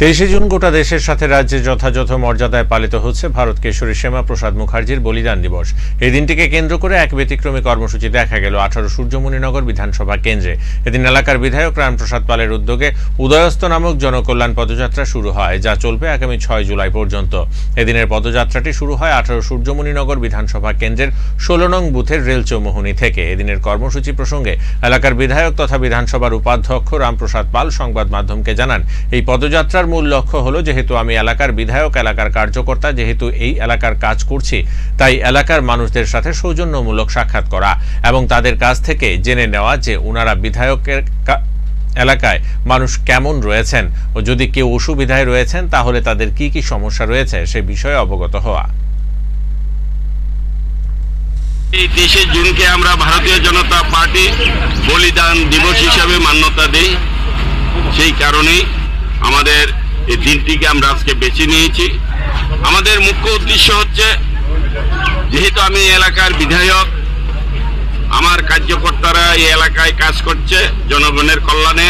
তেইশে জুন গোটা দেশের সাথে রাজ্যে যথাযথ মর্যাদায় পালিত হচ্ছে ভারত কেশরী শ্যামা প্রসাদ মুখার্জির বলিদান দিবস। এই দিনটিকে কেন্দ্র করে এক ব্যতিক্রমী কর্মসূচি দেখা গেল আঠারো সূর্যমণিনগর বিধানসভা কেন্দ্রে। এদিন এলাকার বিধায়ক রামপ্রসাদ পালের উদ্যোগে উদয়স্ত নামক জনকল্যাণ পদযাত্রা শুরু হয়, যা চলবে আগামী ছয় জুলাই পর্যন্ত। এদিনের পদযাত্রাটি শুরু হয় আঠারো সূর্যমণিনগর বিধানসভা কেন্দ্রের ষোলো নং বুথের রেল চৌমুহনী থেকে। এদিনের কর্মসূচি প্রসঙ্গে এলাকার বিধায়ক তথা বিধানসভার উপাধ্যক্ষ রামপ্রসাদ পাল সংবাদ মাধ্যমকে জানান, এই পদযাত্রার মূল লক্ষ্য হলো যেহেতু আমি এলাকার বিধায়ক, এলাকার কার্যকর্তা, যেহেতু এই এলাকার কাজ করছি, তাই এলাকার মানুষদের সাথে সৌজন্যমূলক সাক্ষাৎ করা এবং তাদের কাছ থেকে জেনে নেওয়া যে ওনারা বিধায়কের এলাকায় মানুষ কেমন রয়েছেন ও যদি কেউ অসুবিধায় রয়েছেন, তাহলে তাদের কি কি সমস্যা রয়েছে সে বিষয়ে অবগত হওয়া। এই তেইশে জুনকে আমরা ভারতীয় জনতা পার্টি বলিদান দিবস হিসাবে মান্যতা দেই। সেই কারণেই আমাদের এই দিনটিকে আমরা আজকে বেছে নিয়েছি। আমাদের মুখ্য উদ্দেশ্য হচ্ছে, যেহেতু আমি এলাকার বিধায়ক, আমার কার্যকর্তারা এই এলাকায় কাজ করছে জনগণের কল্যাণে।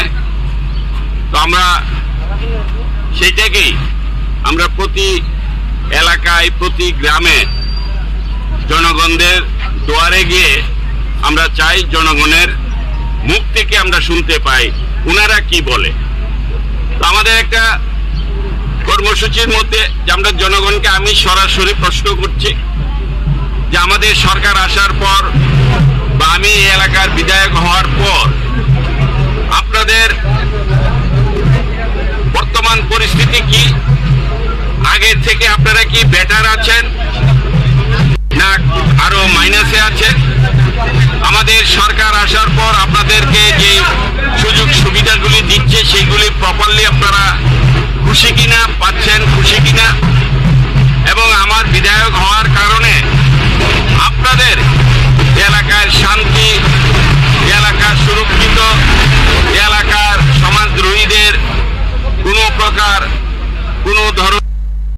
তো আমরা সেইটাকেই আমরা প্রতি এলাকায়, প্রতি গ্রামে জনগণদের দুয়ারে গিয়ে আমরা চাই জনগণের মুখ থেকে আমরা শুনতে পাই। ওনারা কি বলে? আমাদের একটা কর্মসূচির মধ্যে যে আমরা জনগণকে আমি সরাসরি প্রশ্ন করছি যে আমাদের সরকার আসার পর বা আমি এই এলাকার বিধায়ক হওয়ার পর আপনাদের বর্তমান পরিস্থিতি কি? আগের থেকে আপনারা কি বেটার আছেন? না আরও মাইনাসে